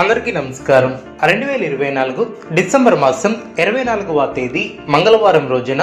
అందరికీ నమస్కారం. రెండు వేల ఇరవై నాలుగు డిసెంబర్ మాసం ఇరవై నాలుగవ తేదీ మంగళవారం రోజున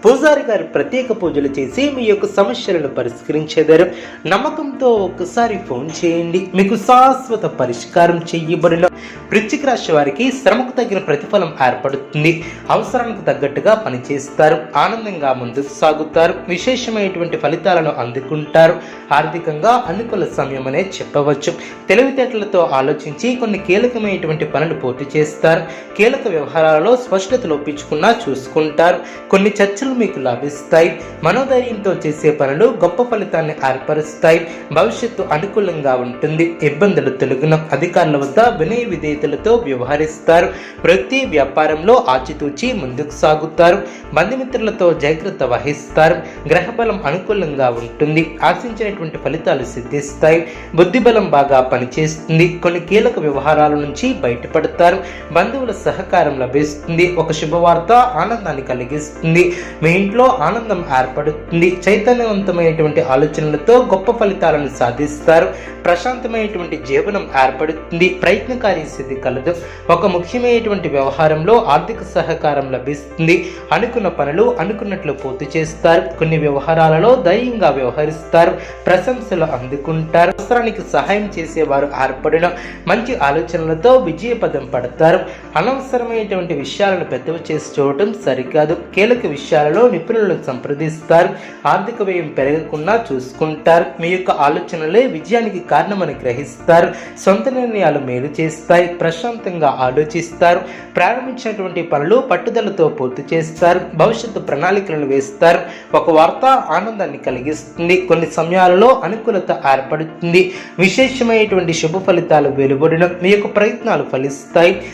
పూజారి గారు ప్రత్యేక పూజలు చేసి మీ యొక్క సమస్యలను పరిష్కరించేదారు. నమ్మకంతో ఒక్కసారి ఫోన్ చేయండి. మీకు శాశ్వత పరిష్కారం చేయబడిన వృశ్చిక రాశి వారికి శ్రమకు తగిన ప్రతిఫలం ఏర్పడుతుంది. అవసరానికి తగ్గట్టుగా పనిచేస్తారు. ఆనందంగా ముందుకు సాగుతారు. విశేషమైనటువంటి ఫలితాలను అందుకుంటారు. ఆర్థికంగా అనుకూల సమయం అనే చెప్పవచ్చు. తెలివితేటలతో ఆలోచించి కొన్ని కీలకమైనటువంటి పనులు పూర్తి చేస్తారు. కీలక వ్యవహారాలలో స్పష్టత లోపించుకున్నా చూసుకుంటారు. కొన్ని చర్చలు మీకు లభిస్తాయి. మనోధైర్యంతో చేసే పనులు గొప్ప ఫలితాన్ని ఏర్పరుస్తాయి. భవిష్యత్తు అనుకూలంగా ఉంటుంది. ఇబ్బందులు తొలగిన అధికారుల వద్ద వినయ విధేయతలతో వ్యవహరిస్తారు. ప్రతి వ్యాపారంలో ఆచితూచి ముందుకు సాగుతారు. బంధుమిత్రులతో జాగ్రత్త వహిస్తారు. గ్రహబలం అనుకూలంగా ఉంటుంది. ఆశించినటువంటి ఫలితాలు సిద్ధిస్తాయి. బుద్ధిబలం బాగా పనిచేస్తుంది. కొన్ని కీలక వ్యవహారాల నుంచి బయటపడతారు. బంధువుల సహకారం లభిస్తుంది. ఒక శుభవార్త ఆనందాన్ని కలిగిస్తుంది. మీ ఇంట్లో ఆనందం ఏర్పడుతుంది. చైతన్యవంతమైనటువంటి ఆలోచనలతో గొప్ప ఫలితాలను సాధిస్తారు. ప్రశాంతమైనటువంటి జీవనం ఏర్పడుతుంది. ప్రయత్నకారి సిద్ధి కలదు. ఒక ముఖ్యమైనటువంటి వ్యవహారంలో ఆర్థిక సహకారం లభిస్తుంది. అనుకున్న పనులు అనుకున్నట్లు పూర్తి చేస్తారు. కొన్ని వ్యవహారాలలో ధైర్యంగా వ్యవహరిస్తారు. ప్రశంసలు అందుకుంటారు. అవసరానికి సహాయం చేసేవారు ఏర్పడిన మంచి ఆలోచనలతో విజయపదం పడతారు. అనవసరమైనటువంటి విషయాలను పెద్దవి చేసి చూడటం సరికాదు. కీలక విషయాలలో నిపుణులను సంప్రదిస్తారు. ఆర్థిక వ్యయం పెరగకుండా చూసుకుంటారు. మీ యొక్క ఆలోచనలే విజయానికి కారణమని గ్రహిస్తారు. సొంత నిర్ణయాలు మేలు చేస్తాయి. ప్రశాంతంగా ఆలోచిస్తారు. ప్రారంభించినటువంటి పనులు పట్టుదలతో పూర్తి చేస్తారు. భవిష్యత్తు ప్రణాళికలను వేస్తారు. ఒక వార్త ఆనందాన్ని కలిగిస్తుంది. కొన్ని సమయాలలో అనుకూలత ఏర్పడుతుంది. విశేషమైనటువంటి శుభ ఫలితాలు వెలువడిన మీ యొక్క ప్రయత్నాలు ఫలిస్తాయి.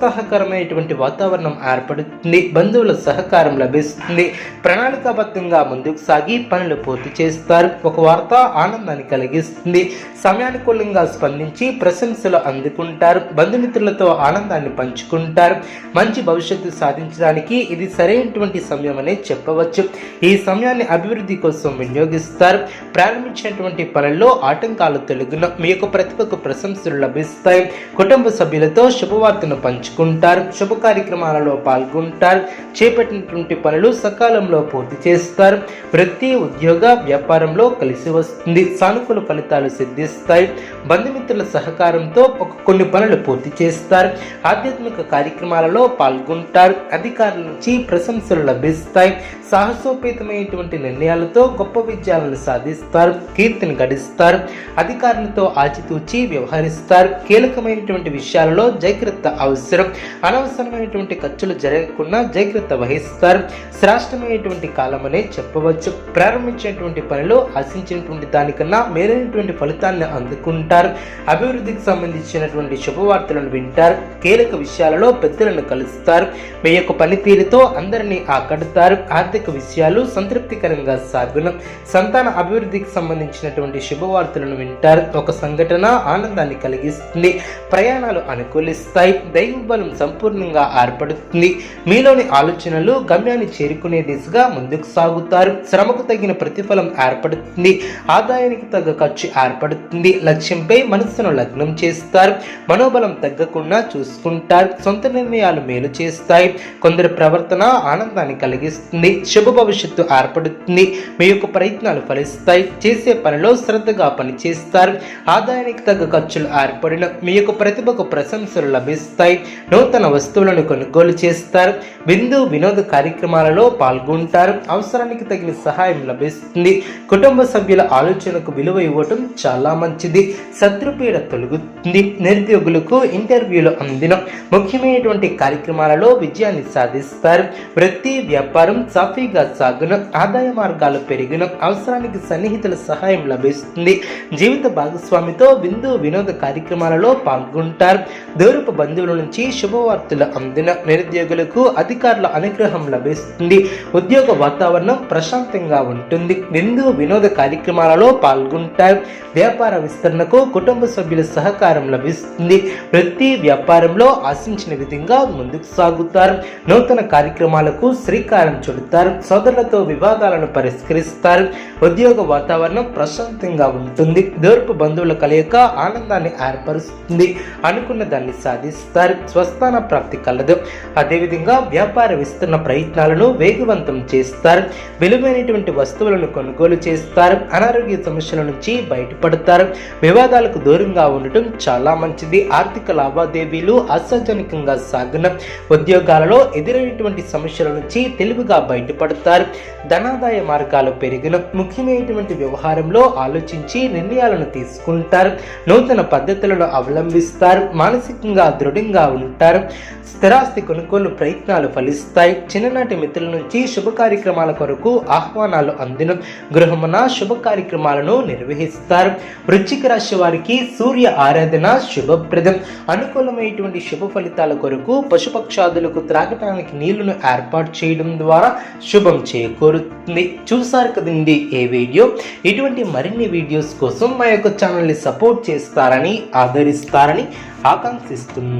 ప్రోత్సాహకరమైనటువంటి వాతావరణం ఏర్పడుతుంది బంధువుల సహకారం లభిస్తుంది ప్రణాళికాబద్ధంగా ముందుకు సాగి పనులు పూర్తి చేస్తారు. ఒక వార్త ఆనందాన్ని కలిగిస్తుంది. సమయానుకూలంగా స్పందించి ప్రశంసలు అందుకుంటారు. బంధుమిత్రులతో ఆనందాన్ని పంచుకుంటారు. మంచి భవిష్యత్తు సాధించడానికి ఇది సరైనటువంటి సమయం అనే చెప్పవచ్చు. ఈ సమయాన్ని అభివృద్ధి కోసం వినియోగిస్తారు. ప్రారంభించినటువంటి పనుల్లో ఆటంకాలు తొలగిన మీ యొక్క ప్రతిభకు ప్రశంసలు లభిస్తాయి. కుటుంబ సభ్యులతో శుభవార్తను పంచుకుంటారు శుభ కార్యక్రమాలలో పాల్గొంటారు చేపట్టినటువంటి పనులు సకాలంలో పూర్తి చేస్తారు వృత్తి ఉద్యోగ వ్యాపారంలో కలిసి వస్తుంది సానుకూల ఫలితాలు సిద్ధిస్తాయి బంధుమిత్రుల సహకారంతో ఒక కొన్ని పనులు పూర్తి చేస్తారు ఆధ్యాత్మిక కార్యక్రమాలలో పాల్గొంటారు అధికారుల నుంచి ప్రశంసలు లభిస్తాయి సాహసోపేతమైనటువంటి నిర్ణయాలతో గొప్ప విజయాలను సాధిస్తారు కీర్తిని గడిస్తారు అధికారులతో ఆచితూచి వ్యవహరిస్తారు కీలకమైనటువంటి విషయాలలో జాగ్రత్త అవసరం అనవసరమైనటువంటి ఖర్చులు జరగకుండా జాగ్రత్త వహిస్తారు. శ్రేష్టమైనటువంటి కాలమనే చెప్పవచ్చు. ప్రారంభించినటువంటి పనిలో ఆశించినటువంటి దానికన్నా మేలైనటువంటి ఫలితాన్ని అందుకుంటారు. అభివృద్ధికి సంబంధించినటువంటి శుభవార్తలను వింటారు. కీలక విషయాలలో పెద్దలను కలుస్తారు. మీ యొక్క పనితీరుతో అందరినీ ఆకడతారు ఆర్థిక విషయాలు సంతృప్తికరంగా సాగున. సంతాన అభివృద్ధికి సంబంధించినటువంటి శుభవార్తలను వింటారు. ఒక సంఘటన ఆనందాన్ని కలిగిస్తుంది. ప్రయాణాలు అనుకూలిస్తాయి. దైవ బలం సంపూర్ణంగా ఏర్పడుతుంది. మీలోని ఆలోచనలు గమ్యాన్ని చేరుకునే దిశగా ముందుకు సాగుతారు. శ్రమకు తగిన ప్రతిఫలం ఏర్పడుతుంది. ఆదాయానికి తగ్గ ఖర్చు ఏర్పడుతుంది. లక్ష్యంపై మనస్సును లగ్నం చేస్తారు. మనోబలం తగ్గకుండా చూసుకుంటారు. సొంత నిర్ణయాలు మేలు చేస్తాయి. కొందరి ప్రవర్తన ఆనందాన్ని కలిగిస్తుంది. శుభ భవిష్యత్తు ఏర్పడుతుంది. మీ యొక్క ప్రయత్నాలు ఫలిస్తాయి. చేసే పనిలో శ్రద్ధగా పనిచేస్తారు. ఆదాయానికి తగ్గ ఖర్చులు ఏర్పడిన మీ యొక్క ప్రతిభకు ప్రశంసలు లభిస్తాయి. నూతన వస్తువులను కొనుగోలు చేస్తారు. విందు వినోద కార్యక్రమాలలో పాల్గొంటారు. అవసరానికి తగిన సహాయం లభిస్తుంది. కుటుంబ సభ్యుల ఆలోచనకు విలువ ఇవ్వటం చాలా మంచిది. శత్రుపీడ తొలగుతుంది. నిరుద్యోగులకు ఇంటర్వ్యూలు అందిన ముఖ్యమైనటువంటి కార్యక్రమాలలో విజయాన్ని సాధిస్తారు. వృత్తి వ్యాపారం సాఫీగా సాగును ఆదాయ మార్గాలు పెరిగిన అవసరానికి సన్నిహితుల సహాయం లభిస్తుంది. జీవిత భాగస్వామితో విందు వినోద కార్యక్రమాలలో పాల్గొంటారు. దూరపు బంధువుల నుంచి శుభవార్తలు అందిన నిరుద్యోగులకు అధికారుల అనుగ్రహం లభిస్తుంది. ఉద్యోగ వాతావరణం ప్రశాంతంగా ఉంటుంది. విందు వినోద కార్యక్రమాలలో పాల్గొంటారు. వ్యాపార విస్తరణకు కుటుంబ సభ్యుల సహకారం లభిస్తుంది. వృత్తి వ్యాపారంలో ఆశించిన విధంగా ముందుకు సాగుతారు. నూతన కార్యక్రమాలకు శ్రీకారం చుడతారు. సోదరులతో వివాదాలను పరిష్కరిస్తారు. ఉద్యోగ వాతావరణం ప్రశాంతంగా ఉంటుంది. దూరపు బంధువుల కలయిక ఆనందాన్ని ఏర్పరుస్తుంది. అనుకున్న దాన్ని సాధిస్తారు. స్వస్థాన ప్రాప్తి కలదు. అదేవిధంగా వ్యాపార విస్తరణ ప్రయత్నాలను వేగవంతం చేస్తారు. విలువైనటువంటి వస్తువులను కొనుగోలు చేస్తారు. అనారోగ్య సమస్యల నుంచి బయటపడతారు. వివాదాలకు దూరంగా ఉండటం చాలా మంచిది. ఆర్థిక లావాదేవీలు ఆశాజనకంగా సాగిన. ఉద్యోగాలలో ఎదురైనటువంటి సమస్యల నుంచి తెలివిగా బయటపడతారు. ధనాదాయ మార్గాలు పెరిగిన ముఖ్యమైనటువంటి వ్యవహారంలో ఆలోచించి నిర్ణయాలను తీసుకుంటారు. నూతన పద్ధతులను అవలంబిస్తారు. మానసికంగా దృఢంగా ఉంటారు. స్థిరాస్తి కొనుగోలు ప్రయత్నాలు ఫలిస్తాయి. చిన్ననాటి మిత్రుల నుంచి శుభ కార్యక్రమాల కొరకు ఆహ్వానాలు అందిన. గృహమున శుభ కార్యక్రమాలను నిర్వహిస్తారు. వృశ్చిక రాశి వారికి సూర్య ఆరాధన శుభప్రదం. అనుకూలమైనటువంటి శుభ ఫలితాల కొరకు పశుపక్షాదులకు త్రాగటానికి నీళ్ళను ఏర్పాటు చేయడం ద్వారా శుభం చేకూరుతుంది. చూసారు కదండి ఏ వీడియో? ఇటువంటి మరిన్ని వీడియోస్ కోసం మా యొక్క ఛానల్ని సపోర్ట్ చేస్తారని ఆదరిస్తారని ఆకాంక్షిస్తున్నాను.